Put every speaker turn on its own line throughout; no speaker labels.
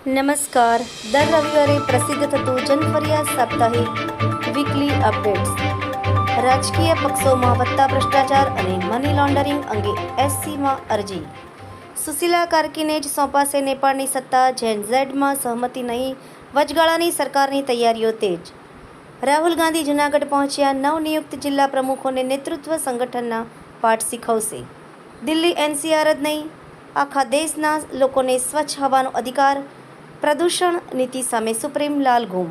નમસ્કાર. દર રવિવારે પ્રસિદ્ધ થતું જનફરિયાદ સાપ્તાહિક વીકલી અપડેટ્સ રાજકીય પક્ષોમાં વધતા ભ્રષ્ટાચાર અને મની લોન્ડરિંગ અંગે એસસીમાં અરજી. સુશીલા કાર્કીને જ સોંપાશે નેપાળની સત્તા જેન ઝેડમાં સહમતિ નહીં, વચગાળાની સરકારની તૈયારીઓ તેજ. રાહુલ ગાંધી જૂનાગઢ પહોંચ્યા, નવનિયુક્ત જિલ્લા પ્રમુખોને નેતૃત્વ સંગઠનના પાઠ શીખવશે. દિલ્હી એનસીઆર જ નહીં, આખા દેશના લોકોને સ્વચ્છ હવાનો અધિકાર પ્રદૂષણ નીતિ સામે સુપ્રીમ લાલ ગુમ.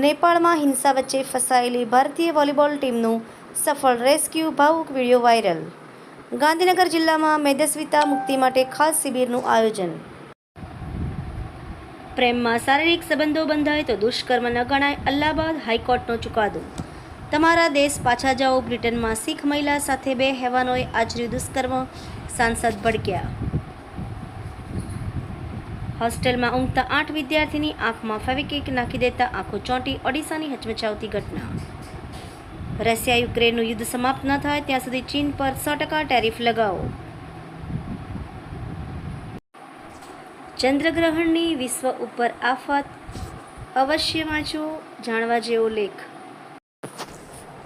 નેપાળમાં હિંસા વચ્ચે ફસાયેલી ભારતીય વોલીબોલ ટીમનું સફળ રેસ્ક્યુ ભાવુક વીડિયો વાયરલ. ગાંધીનગર જિલ્લામાં મેદસ્વીતા મુક્તિ માટે ખાસ શિબિરનું આયોજન. પ્રેમમાં શારીરિક સંબંધો બંધાય તો દુષ્કર્મ ન ગણાય અલ્હાબાદ હાઈકોર્ટનો ચુકાદો. તમારા દેશ પાછા જાઓ, બ્રિટનમાં શીખ મહિલા સાથે બે હેવાનોએ આચર્યું દુષ્કર્મ સાંસદ ભડક્યા. હોસ્ટેલમાં ઊંઘતા આઠ વિદ્યાર્થીની આંખમાં ફેવિકિક નાખી દેતા આંખો ચોંટી ઓડિશાની હચમચાવતી ઘટના. રશિયા યુક્રેનનું યુદ્ધ સમાપ્ત ન થાય ત્યાં સુધી ચીન પર સો ટકા ટેરિફ લગાવો. ચંદ્રગ્રહણની વિશ્વ ઉપર આફત. અવશ્ય વાંચો, જાણવા જેવો લેખ.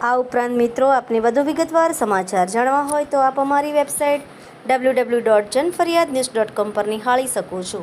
આ ઉપરાંત મિત્રો, આપને વધુ વિગતવાર સમાચાર જાણવા હોય તો આપ અમારી website W W dot Janfariyad news dot com પર નિહાળી શકો છો.